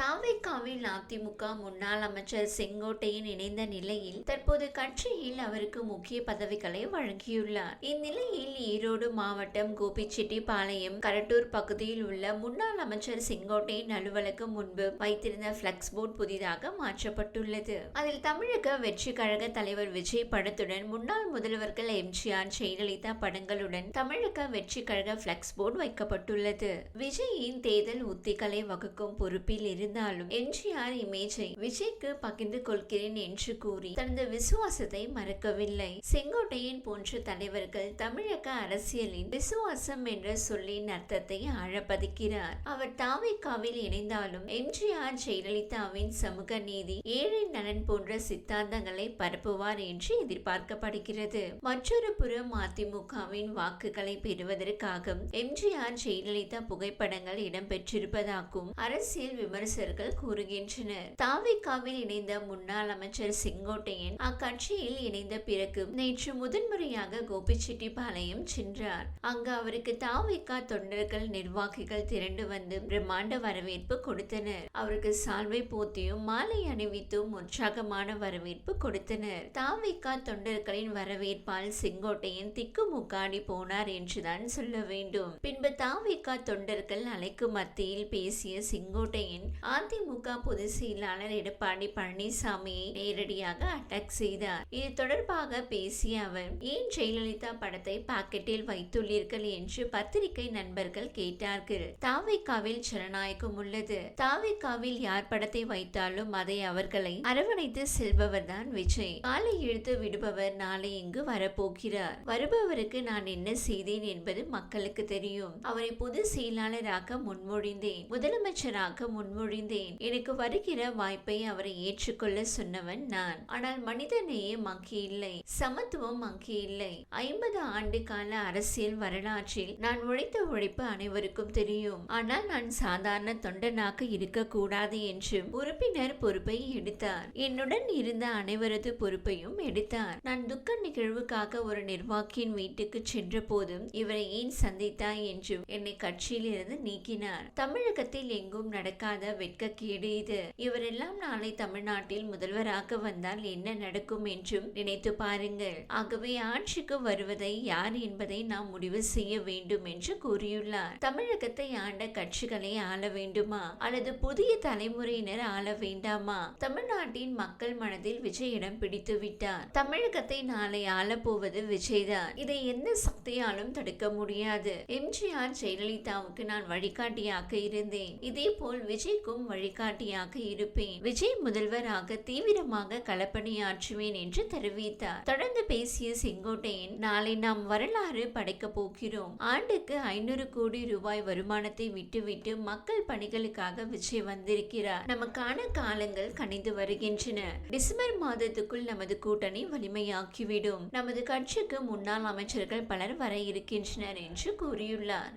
தாவேக்காவில் அதிமுக முன்னாள் அமைச்சர் செங்கோட்டையின் இணைந்த நிலையில் தற்போது கட்சியில் அவருக்கு முக்கிய பதவிகளை வழங்கியுள்ளார். இந்நிலையில் ஈரோடு மாவட்டம் கோபிச்செட்டிப்பாளையம் கரட்டூர் பகுதியில் உள்ள முன்னாள் அமைச்சர் செங்கோட்டையின் அலுவலகம் முன்பு வைத்திருந்த பிளக்ஸ் போர்ட் புதிதாக மாற்றப்பட்டுள்ளது. அதில் தமிழக வெற்றி கழக தலைவர் விஜய் படத்துடன் முன்னாள் முதல்வர்கள் எம்ஜிஆர் ஜெயலலிதா படங்களுடன் தமிழக வெற்றி கழக பிளக்ஸ் போர்டு வைக்கப்பட்டுள்ளது. விஜயின் தேர்தல் உத்திகளை வகுக்கும் பொறுப்பில் இருந்தாலும் எம்ஜிஆர் இமேஜை விஜய்க்கு பகிர்ந்து கொள்கிறேன் என்று கூறி தனது விசுவாசத்தை மறக்கவில்லை. செங்கோட்டையன் போன்ற தலைவர்கள் தமிழக அரசியலின் விசுவாசம் என்ற சொல்லின் அர்த்தத்தை ஆழப்பதிக்கிறார். அவர் தாவிக்காவில் இணைந்தாலும் எம்ஜிஆர் ஜெயலலிதாவின் சமூக நீதி ஏழை நலன் போன்ற சித்தாந்தங்களை பரப்புவார் என்று எதிர்பார்க்கப்படுகிறது. மற்றொரு புறம் அதிமுகவின் வாக்குகளை பெறுவதற்காக எம்ஜிஆர் ஜெயலலிதா புகைப்படங்கள் இடம்பெற்றிருப்பதாகவும் அரசியல் அமைச்சர்கள் கூறுகின்றனர். தாவிகாவில் இணைந்த முன்னாள் அமைச்சர் செங்கோட்டையன் அக்கட்சியில் இணைந்த பிறகு நேற்று முதன்முறையாக கோபிச்செட்டிப்பாளையம் சென்றார். அங்கு அவருக்கு தாவிகா தொண்டர்கள் நிர்வாகிகள் திரண்டு வந்து பிரம்மாண்ட வரவேற்பு கொடுத்தனர். அவருக்கு சால்வை போத்தியும் மாலை அணிவித்தும் உற்சாகமான வரவேற்பு கொடுத்தனர். தாவிகா தொண்டர்களின் வரவேற்பால் செங்கோட்டையன் திக்குமுக்காடி போனார் என்றுதான் சொல்ல வேண்டும். பின்பு தாவிகா தொண்டர்கள் அலைக்கு மத்தியில் பேசிய செங்கோட்டையன் அதிமுக பொதுச் செயலாளர் எடப்பாடி பழனிசாமியை நேரடியாக அட்டாக் செய்தார். இது தொடர்பாக பேசிய அவர் ஏன் ஜெயலலிதா படத்தை பாக்கெட்டில் வைத்துள்ளீர்கள் என்று பத்திரிகை நண்பர்கள் கேட்டார்கள். தாவிக்காவில் ஜனநாயகம் உள்ளது. தாவிக்காவில் யார் படத்தை வைத்தாலும் அதை அவர்களை அரவணைத்து செல்பவர் தான் விஜய். காலை இழுத்து விடுபவர் நாளை இங்கு வரப்போகிறார். வருபவருக்கு நான் என்ன செய்தேன் என்பது மக்களுக்கு தெரியும். அவரை பொதுச் செயலாளராக முன்மொழிந்தேன். முதலமைச்சராக முன்மொழி புரிந்தேன். எனக்கு வருகிற வாய்ப்பை அவரை ஏற்றுக்கொள்ள சொன்னவன் நான். ஆனால் மனித நேயம் அங்கே இல்லை. சமத்துவம் அங்கே இல்லை. ஐம்பது ஆண்டு கால அரசியல் வரலாற்றில் நான் உழைத்த உழைப்பு அனைவருக்கும் தெரியும். ஆனால் நான் சாதாரண தொண்டனாக இருக்கக்கூடாது என்றும் உறுப்பினர் பொறுப்பை எடுத்தார். என்னுடன் இருந்த அனைவரது பொறுப்பையும் எடுத்தார். நான் துக்க நிகழ்வுக்காக ஒரு நிர்வாகியின் வீட்டுக்கு சென்ற போதும் இவரை ஏன் சந்தித்தாய் என்றும் என்னை கட்சியில் இருந்து நீக்கினார். தமிழகத்தில் எங்கும் நடக்காத வெட்கக்கேடு இது. இவரெல்லாம் நாளை தமிழ்நாட்டில் முதல்வராக வந்தால் என்ன நடக்கும் என்றும் நினைத்து பாருங்கள். ஆகவே ஆட்சிக்கு வருவதை யார் என்பதை நாம் முடிவு செய்ய வேண்டும் என்று கூறியுள்ளார். தமிழகத்தை ஆண்ட கட்சிகளை ஆள வேண்டுமா? அல்லது புதிய தலைமுறையினர் ஆள வேண்டாமா? தமிழ்நாட்டின் மக்கள் மனதில் விஜய் இடம் பிடித்து விட்டார். தமிழகத்தை நாளை ஆளப் போவது விஜய்தான். இதை எந்த சக்தியாலும் தடுக்க முடியாது. எம்ஜிஆர் ஜெயலலிதாவுக்கு நான் வழிகாட்டியாக இருந்தேன். இதே போல் விஜய் வெற்றிக்கும் வழிகாட்டியாக இருப்பேன். விஜய் முதல்வராக தீவிரமாக களப்பணியாற்றுவேன் என்று தெரிவித்தார். தொடர்ந்து பேசிய செங்கோட்டையன் நாளை நாம் வரலாறு படைக்க போகிறோம். ஆண்டுக்கு ஐநூறு கோடி ரூபாய் வருமானத்தை விட்டுவிட்டு மக்கள் பணிகளுக்காக விஜய் வந்திருக்கிறார். நமக்கான காலங்கள் கணிந்து வருகின்றன. டிசம்பர் மாதத்துக்குள் நமது கூட்டணி வலிமையாக்கிவிடும். நமது கட்சிக்கு முன்னாள் அமைச்சர்கள் பலர் வர இருக்கின்றனர் என்று கூறியுள்ளார்.